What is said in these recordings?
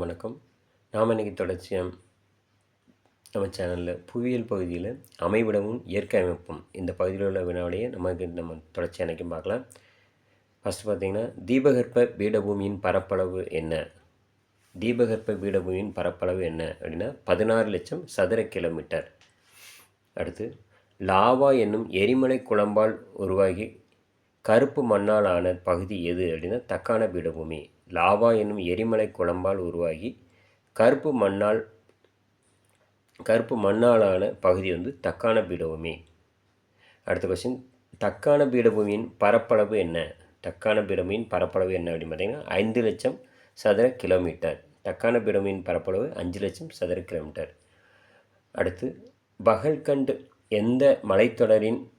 வணக்கம். நாம் இன்றைக்கி தொடர்ச்சியாக நம்ம சேனலில் புவியியல் பகுதியில் அமைவிடமும் இயற்கை அமைப்பும் இந்த பகுதியில் உள்ள வினாவிலேயே நமக்கு நம்ம தொடர்ச்சி அன்றைக்கும் பார்க்கலாம். ஃபஸ்ட்டு பார்த்திங்கன்னா தீபகற்ப பீடபூமியின் பரப்பளவு என்ன? தீபகற்ப பீடபூமியின் பரப்பளவு என்ன? அப்படின்னா பதினாறு லட்சம் சதுர கிலோமீட்டர். அடுத்து லாவா என்னும் எரிமலை குழம்பால் உருவாகி கருப்பு மண்ணால் ஆன பகுதி எது அப்படின்னா தக்கான பீடபூமி. லாவா என்னும் எரிமலை குழம்பால் உருவாகி கருப்பு மண்ணால் கருப்பு மண்ணாலான பகுதி வந்து தக்கான பீடபூமி. அடுத்த கொஸ்டின் தக்கான பீடபூமியின் பரப்பளவு என்ன? தக்கான பீடபூமியின் பரப்பளவு என்ன அப்படின்னு பார்த்தீங்கன்னா ஐந்து லட்சம் சதுர கிலோமீட்டர். தக்கான பீடபூமியின் பரப்பளவு அஞ்சு லட்சம் சதுர கிலோமீட்டர். அடுத்து பகல்கண்ட் எந்த மலைத்தொடரின்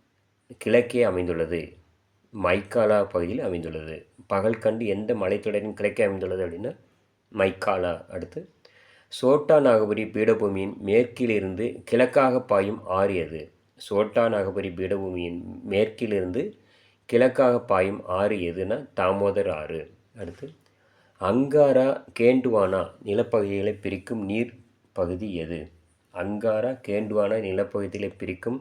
கிழக்கே அமைந்துள்ளது? மைக்காலா பகுதியில் அமைந்துள்ளது. பகல்கண்டு எந்த மலைத்தொடரின் கிழக்கே அமைந்துள்ளது அப்படின்னா மைக்காலா அடுத்து. சோட்டா நாகபுரி பீடபூமியின் மேற்கிலிருந்து கிழக்காக பாயும் ஆறு எது? சோட்டா நாகபுரி பீடபூமியின் மேற்கிலிருந்து கிழக்காக பாயும் ஆறு எதுனா தாமோதர் ஆறு. அடுத்து அங்காரா கேண்டுவானா நிலப்பகுதிகளை பிரிக்கும் நீர் பகுதி எது? அங்காரா கேண்டுவானா நிலப்பகுதிகளை பிரிக்கும்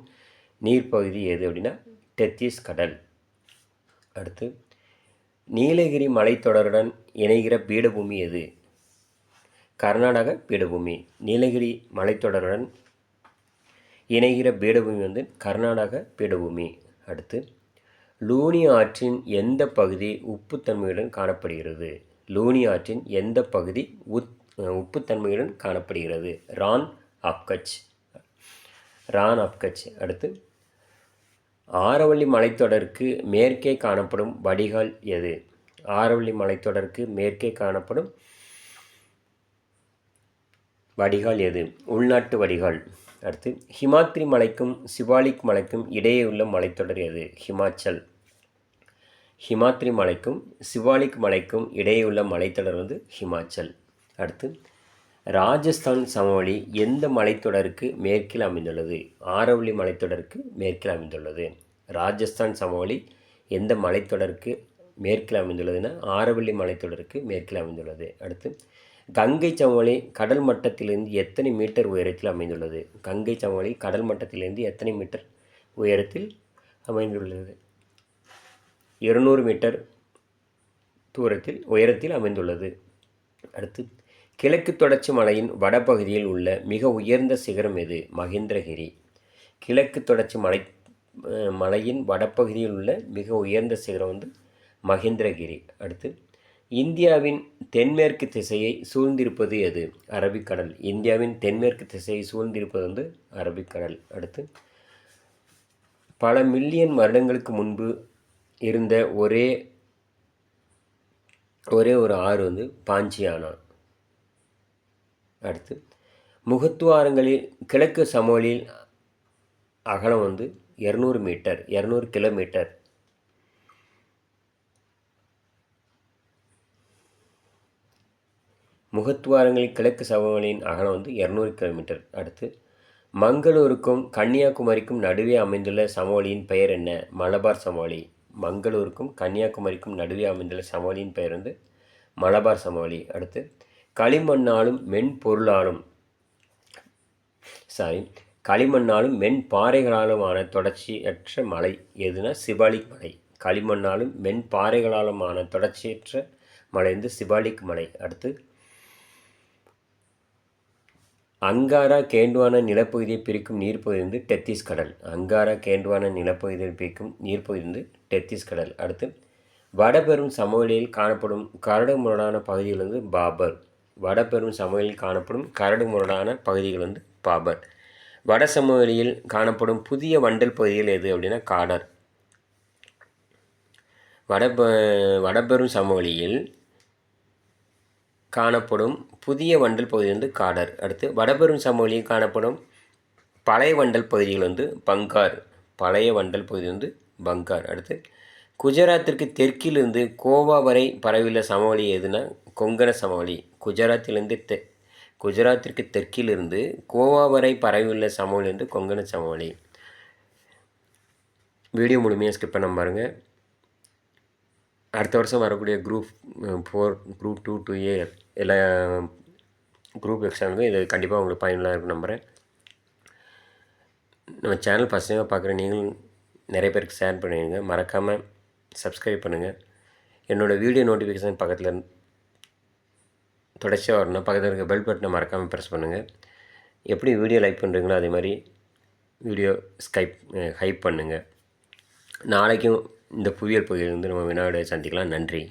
நீர்ப்பகுதி எது அப்படின்னா டெத்திஸ் கடல் அடுத்து நீலகிரி மலைத்தொடருடன் இணைகிற பீடபூமி எது? கர்நாடக பீடபூமி. நீலகிரி மலைத்தொடருடன் இணைகிற பீடபூமி வந்து கர்நாடக பீடபூமி. அடுத்து லூனி ஆற்றின் எந்த பகுதி உப்புத்தன்மையுடன் காணப்படுகிறது? லூனி ஆற்றின் எந்த பகுதி உத் உப்புத்தன்மையுடன் காணப்படுகிறது? ரான் ஆப்கச். ரான் ஆப்கச். அடுத்து ஆரவள்ளி மலைத்தொடருக்கு மேற்கே காணப்படும் வடிகால் எது? ஆரவள்ளி மலைத்தொடருக்கு மேற்கே காணப்படும் வடிகால் எது? உள்நாட்டு வடிகால். அடுத்து ஹிமாத்ரி மலைக்கும் சிவாலிக் மலைக்கும் இடையே உள்ள மலைத்தொடர் எது? ஹிமாச்சல். ஹிமாத்ரி மலைக்கும் சிவாலிக் மலைக்கும் இடையே உள்ள மலைத்தொடர் வந்து ஹிமாச்சல். அடுத்து ராஜஸ்தான் சமவெளி எந்த மலைத்தொடருக்கு மேற்கில் அமைந்துள்ளது? ஆரவள்ளி மலைத்தொடருக்கு மேற்கில் அமைந்துள்ளது. ராஜஸ்தான் சமவெளி எந்த மலைத்தொடருக்கு மேற்கில் அமைந்துள்ளதுன்னா ஆரவள்ளி மலைத்தொடருக்கு மேற்கில் அமைந்துள்ளது. அடுத்து கங்கை சமவெளி கடல் மட்டத்திலிருந்து எத்தனை மீட்டர் உயரத்தில் அமைந்துள்ளது? கங்கை சமவெளி கடல் மட்டத்திலிருந்து எத்தனை மீட்டர் உயரத்தில் அமைந்துள்ளது? இருநூறு மீட்டர் தூரத்தில் உயரத்தில் அமைந்துள்ளது. அடுத்து கிழக்கு தொடர்ச்சி மலையின் வடபகுதியில் உள்ள மிக உயர்ந்த சிகரம் எது? மகேந்திரகிரி. கிழக்கு தொடர்ச்சி மலை மலையின் வடபகுதியில் உள்ள மிக உயர்ந்த சிகரம் வந்து மகேந்திரகிரி. அடுத்து இந்தியாவின் தென்மேற்கு திசையை சூழ்ந்திருப்பது எது? அரபிக்கடல். இந்தியாவின் தென்மேற்கு திசையை சூழ்ந்திருப்பது வந்து அரபிக்கடல். அடுத்து பல மில்லியன் வருடங்களுக்கு முன்பு இருந்த ஒரே ஒரே ஒரு ஆறு வந்து பாஞ்சியானா? அடுத்து முகத்துவாரங்களில் கிழக்கு சமவெளியில் அகலம் வந்து இரநூறு மீட்டர் இரநூறு கிலோமீட்டர். முகத்துவாரங்களில் கிழக்கு சமவெளியின் அகலம் வந்து இரநூறு கிலோமீட்டர். அடுத்து மங்களூருக்கும் கன்னியாகுமரிக்கும் நடுவே அமைந்துள்ள சமவெளியின் பெயர் என்ன? மலபார் சமவெளி. மங்களூருக்கும் கன்னியாகுமரிக்கும் நடுவே அமைந்துள்ள சமவெளியின் பெயர் வந்து மலபார் சமவெளி. அடுத்து களிமண்ணாலும் மென்பொருளாலும் சாரி களிமண்ணாலும் மென் பாறைகளாலுமான தொடர்ச்சியற்ற மலை எதுனா சிபாலிக் மலை களிமண்ணாலும் மென் பாறைகளாலுமான தொடர்ச்சியற்ற மலை வந்து சிபாலிக் மலை அடுத்து அங்காரா கேண்டுவான நிலப்பகுதியை பிரிக்கும் நீர்ப்பகுதி வந்து டெத்திஸ் கடல் அங்காரா கேண்டுவான நிலப்பகுதியை பிரிக்கும் நீர்ப்பகுதி வந்து டெத்திஸ் கடல் அடுத்து வடபெரும் சமவெளியில் காணப்படும் கரடு முரடான பகுதிகள் வந்து பாபர். வடபெரும் சமவெளியில் காணப்படும் கரடு முரடான பகுதிகள் வந்து பாபர். வட சமவெளியில் காணப்படும் புதிய வண்டல் பகுதிகள் எது அப்படின்னா காடர். வட வடபெரும் சமவெளியில் காணப்படும் புதிய வண்டல் பகுதி வந்து காடர். அடுத்து வடபெரும் சமவெளியில் காணப்படும் பழைய வண்டல் பகுதிகள் வந்து பங்கார். பழைய வண்டல் பகுதி வந்து பங்கார். அடுத்து குஜராத்திற்கு தெற்கிலிருந்து கோவா வரை பரவியுள்ள சமவெளி எதுனா கொங்கண சமவெளி குஜராத்திலிருந்து தெ குஜராத்திற்கு தெற்கிலிருந்து கோவா வரை பரவியுள்ள சமவெளி வந்து கொங்கண சமவெளி வீடியோ முழுமையாக ஸ்கிப் பண்ண பாருங்கள் அடுத்த வருஷம் வரக்கூடிய group four group two two A எல்லா குரூப் எக்ஸாமுக்கு இது கண்டிப்பாக உங்களுக்கு பயனுள்ளதாக இருக்கும் நம்புகிறேன் நம்ம சேனல் ஃபஸ்ட் டைமாக பார்க்குற நீங்களும் நிறைய பேருக்கு ஷேர் பண்ணிடுங்க. மறக்காமல் சப்ஸ்கிரைப் பண்ணுங்கள் என்னோடய வீடியோ நோட்டிஃபிகேஷன் பக்கத்தில் தொடர்ச்சியாக வரணும். பக்கத்தில் இருக்க பெல் பட்டனை மறக்காமல் ப்ரெஸ் பண்ணுங்கள் எப்படி வீடியோ லைக் பண்ணுறீங்களோ அதே மாதிரி வீடியோ ஸ்கைப் ஹைப் பண்ணுங்கள் நாளைக்கும் இந்த புவியியல் பகுதியிலிருந்து நம்ம வினாவிட சந்திக்கலாம். நன்றி.